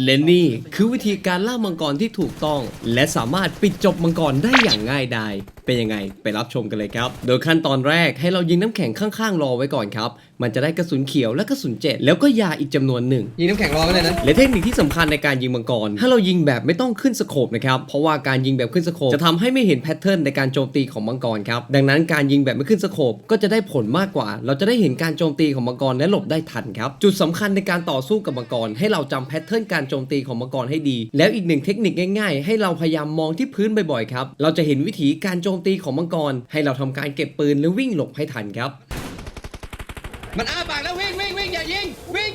และนี่คือวิธีการล่ามังกรที่ถูกต้อง และสามารถปิดจบมังกรได้อย่างง่ายดายเป็นยังไงไปรับชมกันเลยครับ โดยขั้นตอนแรกให้เรายิงน้ำแข็งข้างๆ รอไว้ก่อนครับ มันจะได้กระสุนเขียวและกระสุนเจ็ดแล้วก็ยาอีกจำนวนหนึ่งยิงน้ำแข็งรอไว้เลยนะและเทคนิคที่สำคัญในการยิงมังกรถ้าเรายิงแบบไม่ต้องขึ้นสโคปนะครับเพราะว่าการยิงแบบขึ้นสโคปจะทำให้ไม่เห็นแพทเทิร์นในการโจมตีของมังกรครับดังนั้นการยิงแบบไม่ขึ้นสโคปก็จะได้ผลมากกว่า เราจะได้เห็นการโจมตีของมังกรและหลบได้ทันครับจุดสำคัญในการต่อสู้กับมังกรให้เราจำแพทเทิร์นการโจมตีของมังกรให้ดี แล้วอีกหนึ่งเทคนิคง่าย ๆ ให้เราพยายามมองที่พื้นบ่อยๆครับเราจะเห็นวิธีการโจมตีของมังกร ให้เราทำการเก็บปืนและวิ่งหลบให้ทันครับ มันอ้าปากแล้ววิ่งวิ่งวิ่งอย่ายิงวิ่ง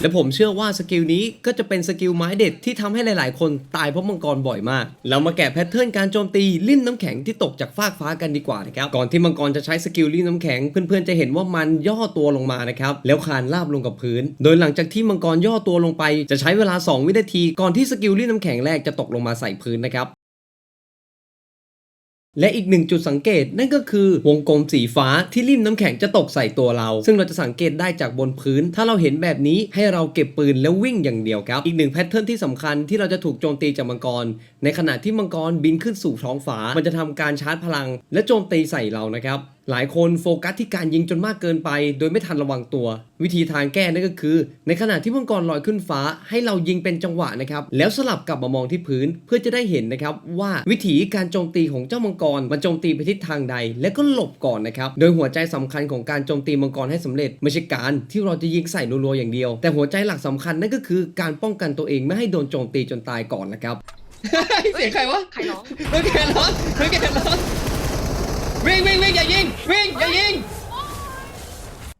และผมเชื่อว่าสกิลนี้ก็จะเป็นสกิลไม้เด็ดที่ทำให้หลาย ๆ คนตายเพราะมังกรบ่อยมาก เรามาแกะแพทเทิร์นการโจมตีลิ่มน้ำแข็งที่ตกจากฟากฟ้ากันดีกว่านะครับ ก่อนที่มังกรจะใช้สกิลลิ่มน้ำแข็ง เพื่อน ๆ จะเห็นว่ามันย่อตัวลงมานะครับ แล้วคานราบลงกับพื้น โดยหลังจากที่มังกรย่อตัวลงไป จะใช้เวลา 2 วินาที ก่อนที่สกิลลิ่มน้ำแข็งแรกจะตกลงมาใส่พื้นนะครับ และอีกหนึ่งจุดสังเกตนั่นก็คือวงกลมสีฟ้าที่ริมน้ำแข็งจะตกใส่ตัวเรา ซึ่งเราจะสังเกตได้จากบนพื้น ถ้าเราเห็นแบบนี้ให้เราเก็บปืนแล้ววิ่งอย่างเดียวครับ อีกหนึ่งแพทเทิร์นที่สำคัญที่เราจะถูกโจมตีจากมังกร ในขณะที่มังกรบินขึ้นสู่ท้องฟ้ามันจะทำการชาร์จพลัง และโจมตีใส่เรานะครับหลายคนโฟกัสที่การยิงจนมากเกินไป โดยไม่ทันระวังตัว วิธีทางแก้นั่นก็คือ ในขณะที่มังกรลอยขึ้นฟ้า ให้เรายิงเป็นจังหวะนะครับ แล้วสลับกลับมามองที่พื้นเพื่อจะได้เห็นนะครับว่าวิธีการโจมตีของเจ้ามังกรมันโจมตีไปทิศทางใด และก็หลบก่อนนะครับ โดยหัวใจสำคัญของการโจมตีมังกรให้สำเร็จไม่ใช่การที่เราจะยิงใส่รัวๆอย่างเดียว แต่หัวใจหลักสำคัญนั่นก็คือการป้องกันตัวเองไม่ให้โดนโจมตีจนตายก่อนนะครับเสียงใครวะใครร้องน้ำแข็งร้อนน้ำแข็งร้อน วิ่งวิ่งวิ่งอย่ายิงวิ่งอย่ายิง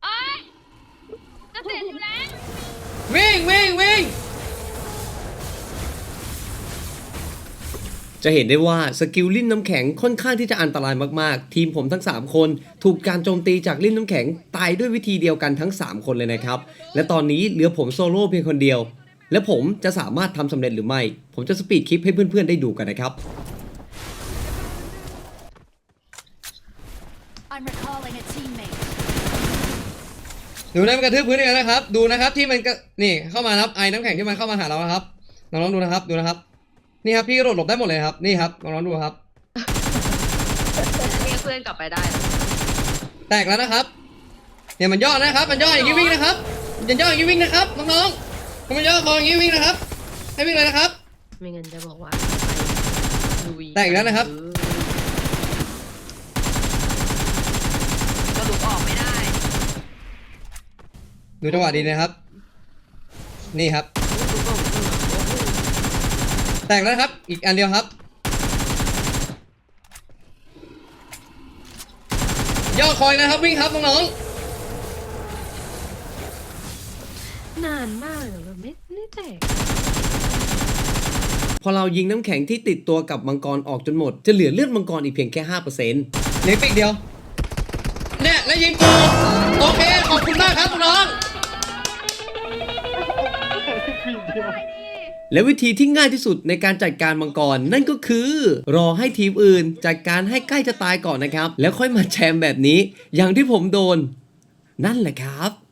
เอ้ยจะเสร็จอยู่แล้ววิ่งวิ่งวิ่งจะเห็นได้ว่าสกิลลิ่นน้ำแข็งค่อนข้างที่จะอันตรายมากๆ ทีมผมทั้ง 3 คน ถูกการโจมตีจากลิ่นน้ำแข็งตายด้วยวิธีเดียวกันทั้ง 3 คนเลยนะครับ และตอนนี้เหลือผมโซโล่เพียงคนเดียว และผมจะสามารถทำสำเร็จหรือไม่ ผมจะสปีดคลิปให้เพื่อนๆได้ดูกันนะครับ I'm recalling a teammate. ดูนะมันกระทืบพื้นอีกแล้วนะครับ ดูนะครับที่มันก็นี่เข้ามานะครับไอ้น้ำแข็งที่มันเข้ามาหาเรานะครับน้องๆดูนะครับดูนะครับ นี่ครับพี่กระโดดหลบได้หมดเลยครับนี่ครับน้องๆดูครับ เรียกเพื่อนกลับไปได้นะแตกแล้วนะครับเนี่ยมันย่อนะครับ มันย่ออย่างนี้วิ่งนะครับมันย่ออย่างนี้วิ่งนะครับน้องๆถ้ามันย่อคออย่างนี้วิ่งนะครับ ให้วิ่งเลยนะครับ ไม่งั้นจะบอกว่าลุยแตกอีกแล้วนะครับ เออกระดูกออกไม่ได้ ดูจังหวะดีนะครับ นี่ครับ แตกแล้วนะครับ อีกอันเดียวครับย่อคอยนะครับวิ่งครับน้องนานมากเลยแบบไม่ไม่แตกพอเรายิงน้ำแข็งที่ติดตัวกับมังกรออกจนหมด จะเหลือเลือดมังกรอีกเพียงแค่5%ๆเหลือปีกเดียว เนี่ยแล้วยิงกูโอเคขอบคุณมากครับน้อง และวิธีที่ง่ายที่สุดในการจัดการมังกร นั่นก็คือ รอให้ทีมอื่น จัดการให้ใกล้จะตายก่อนนะครับ แล้วค่อยมาแชมแบบนี้ อย่างที่ผมโดน นั่นแหละครับ